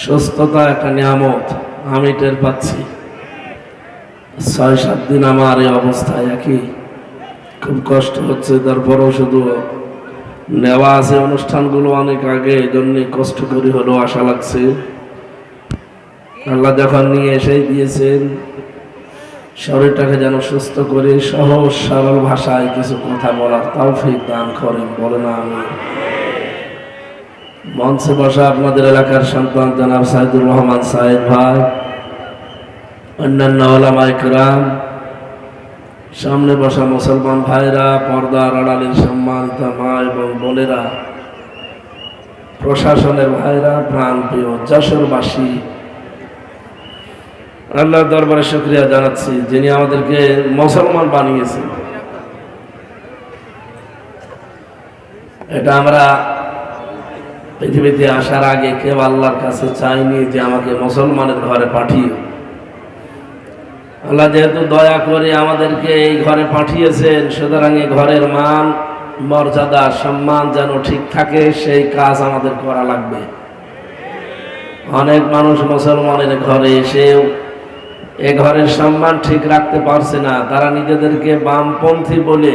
সুস্থতা একটা নিয়ামত, আমি টের পাচ্ছি। ছয় সাত দিন আমার এই অবস্থায় একই। খুব কষ্ট হচ্ছে, তারপরেও শুধু নেওয়া আছে অনুষ্ঠানগুলো অনেক আগে এই জন্য কষ্ট করি হলেও আশা লাগছে। আল্লাহ যখন নিয়ে এসেই দিয়েছেন, শরীরটাকে যেন সুস্থ করে সহজ, সরল ভাষায় কিছু কথা বলার তাও ফির দান করেন বলে না আমি মঞ্চে বসা আপনাদের এলাকার সন্তান জনাব সাইদুর রহমান সাহেব ভাই, অন্যান্য ওলামা ইকরাম সামনে বসা মুসলমান ভাইরা, পর্দার আড়ালের সম্মানিত মা এবং বোনেরা, প্রশাসনের ভাইরা প্রাণ প্রিয় যশোরবাসী আল্লাহ দরবারে শুক্রিয়া জানাচ্ছি যিনি আমাদেরকে মুসলমান বানিয়েছেন। এটা আমরা পৃথিবীতে আসার আগে কেউ আল্লাহর কাছে চাইনি যে আমাকে মুসলমানের ঘরে পাঠিয়ে। আল্লাহ যেহেতু দয়া করে আমাদেরকে এই ঘরে পাঠিয়েছেন, সুতরাং এই ঘরের মান, মর্যাদা, সম্মান যেন ঠিক থাকে, সেই কাজ আমাদের করা লাগবে। অনেক মানুষ মুসলমানের ঘরে এসেও এ ঘরের সম্মান ঠিক রাখতে পারছে না। তারা নিজেদেরকে বামপন্থী বলে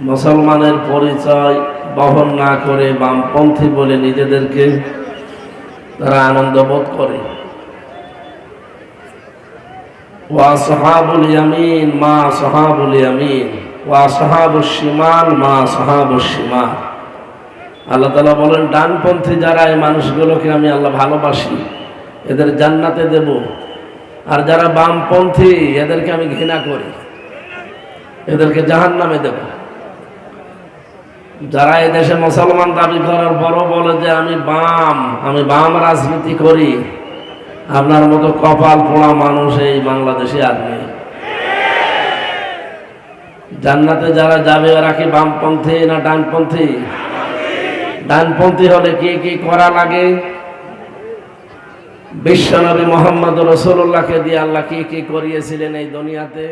মুসলমানের পরিচয় বহন না করে বামপন্থী বলে নিজেদেরকে তারা আনন্দ বোধ করে। ওয়া সাহাবুল ইয়ামিন মা সাহাবুল ইয়ামিন। ওয়া সাহাবুস শিমাল মা সাহাবুস শিমাল। আল্লাহ তালা বলেন, ডানপন্থী যারা এই মানুষগুলোকে আমি আল্লাহ ভালোবাসি, এদের জান্নাতে দেব। আর যারা বামপন্থী, এদেরকে আমি ঘৃণা করি। এদেরকে জাহান নামে দেব। যারা এদেশে মুসলমান দাবি করার পরও বলে যে আমি বাম আমি বাম রাজনীতি করি, আপনার মতো কপাল পোড়া মানুষ এই বাংলাদেশে আর নেই। জান্নাতে যারা যাবে ওরা কি বামপন্থী না ডানপন্থী? ডানপন্থী হলে কি কি করা লাগে? বিশ্বনবী মোহাম্মদ রসুল্লাহকে দিয়ে আল্লাহ কি কি করিয়েছিলেন এই দুনিয়াতে?